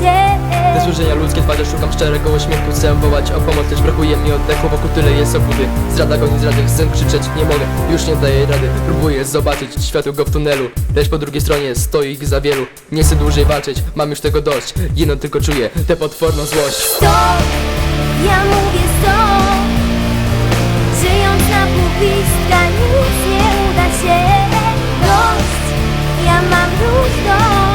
się. Te ludzkie twarze szukam szczerego uśmiechu. Chcę wołać o pomoc, lecz brakuje mi oddechu Wokół tyle jest obudy Zdrada goni zrady, chcę krzyczeć, nie mogę Już nie daję rady, próbuję zobaczyć światło w tunelu. Lecz po drugiej stronie stoi ich za wielu. Nie chcę dłużej walczyć, mam już tego dość. Jedno tylko czuję, tę potworną złość. Stop, ja mówię stop Żyjąc na pół pistka nic nie uda się. Dość, ja mam już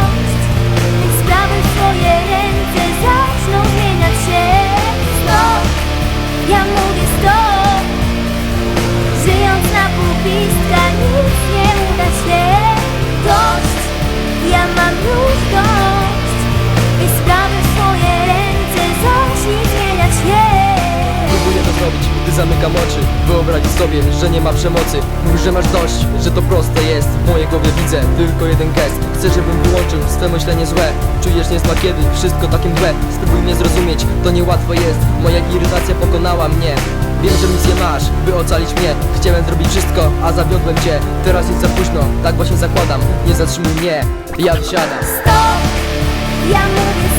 zamykam oczy Wyobrazić sobie, że nie ma przemocy. Mówisz, że masz dość, że to proste jest. W mojej głowie widzę tylko jeden gest. Chcę, żebym wyłączył swe myślenie złe. Czujesz niezła kiedy, wszystko takie mdłe Spróbuj mnie zrozumieć, to niełatwo jest. Moja irytacja pokonała mnie. Wiem, że misję masz, by ocalić mnie. Chciałem zrobić wszystko, a zawiodłem cię. Teraz jest za późno, tak właśnie zakładam. Nie zatrzymuj mnie, ja wysiadam. Stop, ja mówię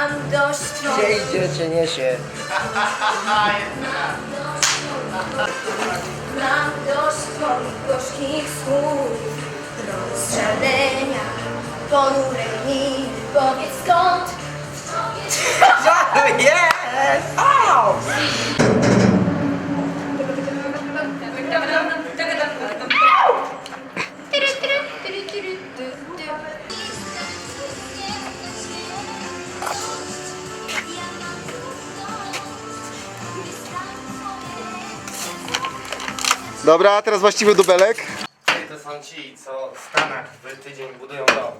Mam dość Gdzie idzie, czy niesie? Mam dość twoich gorzkich słów Rozżalenia, ponurej miny Powiedz skąd Jest! Au! Dobra, a teraz właściwy dubelek. To są ci, co w Stanach w tydzień budują dom.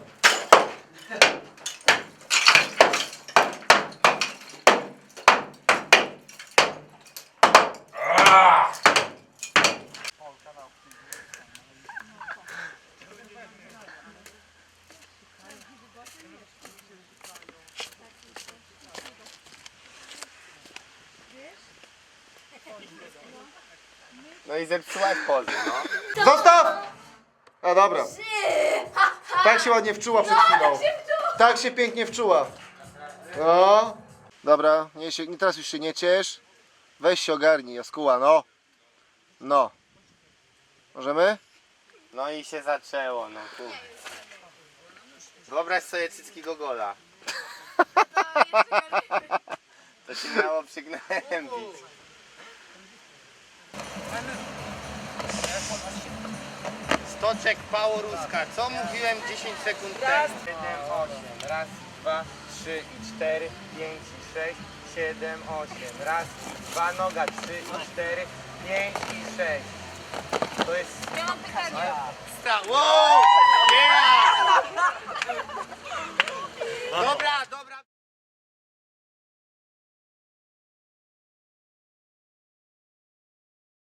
I zepsułaś pozę, no. Zostaw! A dobra. Tak się ładnie wczuła przed chwilą. Tak się pięknie wczuła. No. Dobra, nie się, nie- teraz już się nie ciesz. Weź się ogarnij, Jaskuła, no. No. Możemy? No i się zaczęło, no tu. Wyobraź sobie cycki Gogola. To się miało przygnębić. Stoczek Pałoruska. Co mówiłem 10 sekund temu? 7, 8. Raz, dwa, trzy i cztery, pięć i sześć, siedem, osiem. Raz, i dwa, noga, trzy i cztery, pięć i sześć. To jest Ja mam pytanie. Sta- Wow!